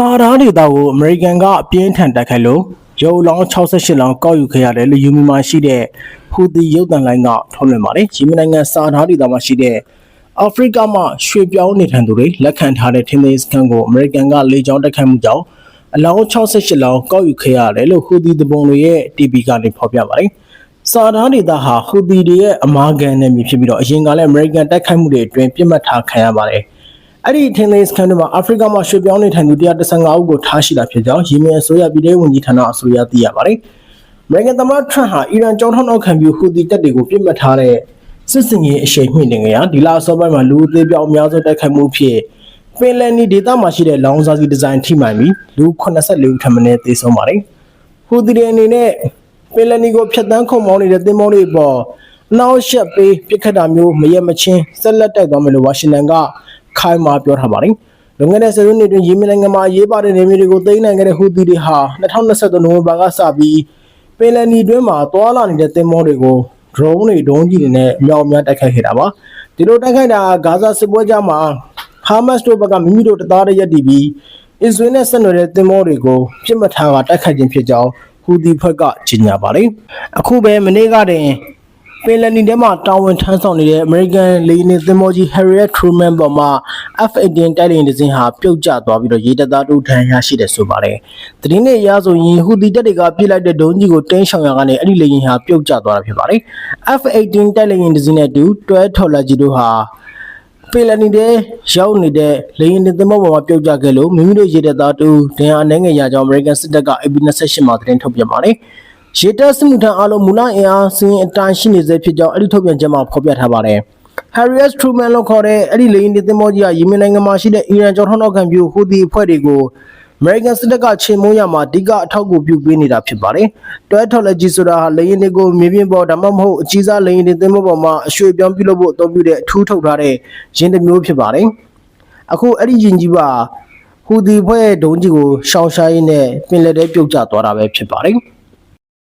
စာဓာတ်ဒေတာကိုအမေရိကန်ကအပြင်းထန်တိုက်ခိုက်လို့ရုပ်လောင်း68လောင်းကောက်ယူခဲ့ရတယ်လို့ယူမီမှာရှိတဲ့ဟူသီရုပ်တံလိုင်းကထုတ်လွှင့်ပါတယ်။ဂျီမင်နိုင်ငံစာဓာတ်ဒေတာမှာရှိတဲ့အာဖရိကမှာရွှေပြောင်းနေထိုင်သူတွေလက်ခံထားတဲ့ထင်းသေးစကန်ကိုအမေရိကန်ကလေကြောင်းတိုက်ခိုက်မှုကြောင့်အလောင်း68လောင်းကောက်ယူခဲ့ရတယ်လို့ဟူသီတပုံတွေရဲ့ TV ကနေဖော်ပြပါတယ်။စာဓာတ်ဒေတာဟာဟူသီတွေရဲ့အမာခံနယ်မြေဖြစ်ပြီးတော့အရင်ကလည်းအမေရိကန်တိုက်ခိုက်မှုတွေအတွင်းပြစ်မှတ်ထားခံရပါတယ်။ အဲ့ဒီထင်းလေးစကန်တွေမှာအာဖရိကမှာရွှေ့ပြောင်းနေထိုင်သူ115ဦးကိုထားရှိတာဖြစ်ကြောင်းယီမင်အစိုးရပြည်ထောင်ဝန်ကြီးဌာနအစိုးရသိရပါတယ်။အမေရိကန်သမ္မတထရန့်ဟာအီရန်ကြောင်းထောက်နောက်ခံပြုဟူသီတပ်တွေကိုပြစ်မှတ်ထားတဲ့စစ်စင်ရေးအရှိန်မြင့်နေကြရာဒီလအစောပိုင်းမှာလူအသေးပြောင်းအများဆုံးတိုက်ခိုက်မှုဖြစ်ပင်လယ်နီဒေသမှာရှိတဲ့လောင်စာစီဒီဇိုင်းထိမှန်ပြီးလူ84ဦးထပ်မံသေဆုံးပါတယ်။ဟူသီတွေအနေနဲ့ပင်လယ်နီကိုဖျက်ဆီးခုံမောင်းနေတဲ့သင်္ဘောတွေပေါ်အနောက်ရှက်ပေးပြစ်ခတ်တာမျိုးမရက်မချင်းဆက်လက်တိုက်သွားမယ်လို့ဝါရှင်တန်က ခိုင်မာပြောထားပါတယ်။လွန်ခဲ့တဲ့ဆယ်စုနှစ်တွင်ယီမင်နိုင်ငံမှာရေးပါတဲ့နေမျိုးတွေကိုသိမ်းနိုင်ခဲ့တဲ့ဟူသီတွေဟာ2023နိုဝင်ဘာကစပြီးပင်လယ်နီတွင်းမှာတွာလာနေတဲ့သင်္ဘောတွေကို drone တွေဒုံးကြီးတွေနဲ့အမြောက်အများတိုက်ခိုက်ခဲ့တာပါ။ဒီလိုတိုက်ခိုက်တာဂါဇာစစ်ပွဲကြားမှာဟာမတ်စ်တို့ဘက်ကမိမိတို့တသားတည်းရက်တည်ပြီးအစ္စရေးနဲ့ဆက်နွယ်တဲ့သင်္ဘောတွေကိုပြစ်မှတ်ထားကတိုက်ခိုက်ခြင်းဖြစ်ကြောင်းဟူသီဖွဲ့ကကြေညာပါတယ်။အခုပဲမနေ့ကတည်းက ပင်လယ်နီထဲမှာတာဝန်ထမ်းဆောင်နေတဲ့ American လေယာဉ်သင်္ဘောကြီး Harriet Truman ပေါ်မှာ F-18 တိုက်လေယာဉ်တစ်စင်းဟာပြုတ်ကျသွားပြီးတော့ရေတပ်သားတို့ထမ်းရရှိတယ်ဆိုပါတယ်။သတင်းနဲ့အရဆိုရင်ဟူသီတပ်တွေကပြစ်လိုက်တဲ့ဒုံးကြီးကိုတင်းရှောင်ရကနေအဲ့ဒီလေယာဉ်ဟာပြုတ်ကျသွားတာဖြစ်ပါတယ်။ F-18 တိုက်လေယာဉ်တစ်စင်းနဲ့အတူတွဲထော်လာကြီးတို့ဟာပင်လယ်နီထဲရောက်နေတဲ့လေယာဉ်သင်္ဘောပေါ်မှာပြုတ်ကျခဲ့လို့မိမိတို့ရေတပ်သားတို့ဒဏ်ရာအနှဲငယ်ရကြောင်း American စစ်တပ်က AP28 မှာသတင်းထုတ်ပြန်ပါတယ်။ ရေတပ်စစ်မှုထမ်းအားလုံးမူလအင်အားစင်းအတိုင်းရှိနေစေဖြစ်ကြောင်းအဲ့ဒီထုတ်ပြန်ချက်မှာဖော်ပြထားပါတယ်။ Harriet Truman လို့ခေါ်တဲ့အဲ့ဒီလေယာဉ်သင်္ဘောကြီးကယီမင်နိုင်ငံမှာရှိတဲ့အီရန်ကြောထောက်နောက်ခံပြုဟူသီအဖွဲ့တွေကို American စစ်တပ်ကချိန်မိုးရမှာအဓိကအထောက်အကူပြုပေးနေတာဖြစ်ပါတယ်။တွဲထော်လက်ကြီးဆိုတာဟာလေယာဉ်တွေကိုမြေပြင်ပေါ်ဒါမှမဟုတ်အကြီးစားလေယာဉ်တွေသင်္ဘောပေါ်မှာအရွှေ့ပြောင်းပြုလုပ်ဖို့အသုံးပြုတဲ့အထူးထုတ်ထားတဲ့ယဉ်တစ်မျိုးဖြစ်ပါတယ်။အခုအဲ့ဒီယဉ်ကြီးပါဟူသီအဖွဲ့ရဲ့ဒုံးကြီးကိုရှောင်ရှားရင်းနဲ့ပင်လယ်ထဲပြုတ်ကျသွားတာပဲဖြစ်ပါတယ်။